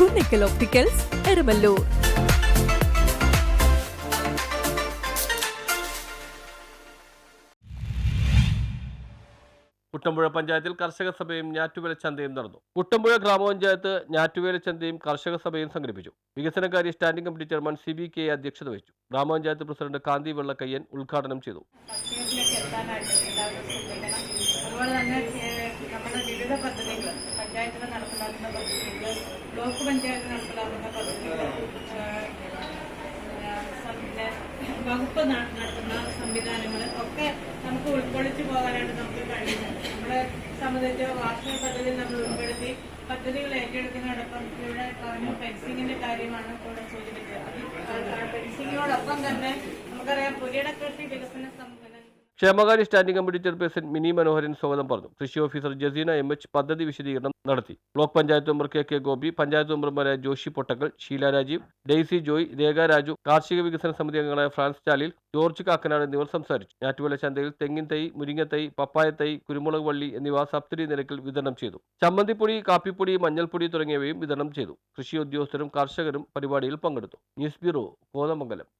Kunnickal opticals Erumalloor Kuttampuzha പഞ്ചായത്തിൽ കർഷക സഭയും ഞാറ്റുവേല ചന്തയും നടന്നു. കുട്ടമ്പുഴ ഗ്രാമപഞ്ചായത്ത് ഞാറ്റുവേല ചന്തയും കർഷക സഭയും സംഘടിപ്പിച്ചു. വികസനകാര്യ standing committee chairman C B K അധ്യക്ഷത വഹിച്ചു. ഗ്രാമപഞ്ചായത്ത് പ്രസിഡന്റ് കാന്തി വെള്ളക്കയ്യൻ ഉദ്ഘാടനം ചെയ്തു. അതുപോലെ തന്നെ നമ്മുടെ വിവിധ പദ്ധതികൾ ബ്ലോക്ക് പഞ്ചായത്ത് നടപ്പിലാക്കുന്ന പദ്ധതികൾ വകുപ്പ് നടത്തുന്ന സംവിധാനങ്ങൾ ഒക്കെ നമുക്ക് ഉൾക്കൊള്ളിച്ചു പോകാനായിട്ട് നമുക്ക് കഴിയുന്നത്. നമ്മളെ സംബന്ധിച്ച് വാർഷിക പദ്ധതി നമ്മൾ ഉൾപ്പെടുത്തി പദ്ധതികൾ ഏറ്റെടുക്കുന്നതോടൊപ്പം ഇവിടെ പറഞ്ഞു ഫെൻസിങ്ങിന്റെ കാര്യമാണ് ഇവിടെ സൂചിപ്പിച്ചത്. ഫെൻസിങ്ങിനോടൊപ്പം തന്നെ നമുക്കറിയാം പുലിയുടെ കൃഷി വികസന സംഘടന ക്ഷേമകാര്യ standing committee chairperson Mini Manoharan സ്വാഗതം പറഞ്ഞു. കൃഷി ഓഫീസർ ജസീന എം എച്ച് പദ്ധതി വിശദീകരണം നടത്തി. Block panchayat member K K Gopi panchayat മെമ്പർമാരായ ജോഷി പൊട്ടക്കൽ ഷീല രാജീവ് ഡെയ്സി ജോയ് രേഖ രാജു കാർഷിക വികസന സമിതി അംഗങ്ങളായ ഫ്രാൻസ് ചാലിൽ ജോർജ് കാക്കനാട് എന്നിവർ സംസാരിച്ചു. ഞാറ്റുവേല ചന്തയിൽ തെങ്ങിൻ തൈ മുരിങ്ങത്തൈ പപ്പായ തൈ കുരുമുളക് വള്ളി എന്നിവ സബ്സിഡി നിരക്കിൽ വിതരണം ചെയ്തു. ചമ്മന്തിപ്പൊടി കാപ്പിപ്പൊടി മഞ്ഞൾപ്പൊടി തുടങ്ങിയവയും വിതരണം ചെയ്തു. കൃഷി ഉദ്യോഗസ്ഥരും കർഷകരും പരിപാടിയിൽ പങ്കെടുത്തു. News bureau Kothamangalam.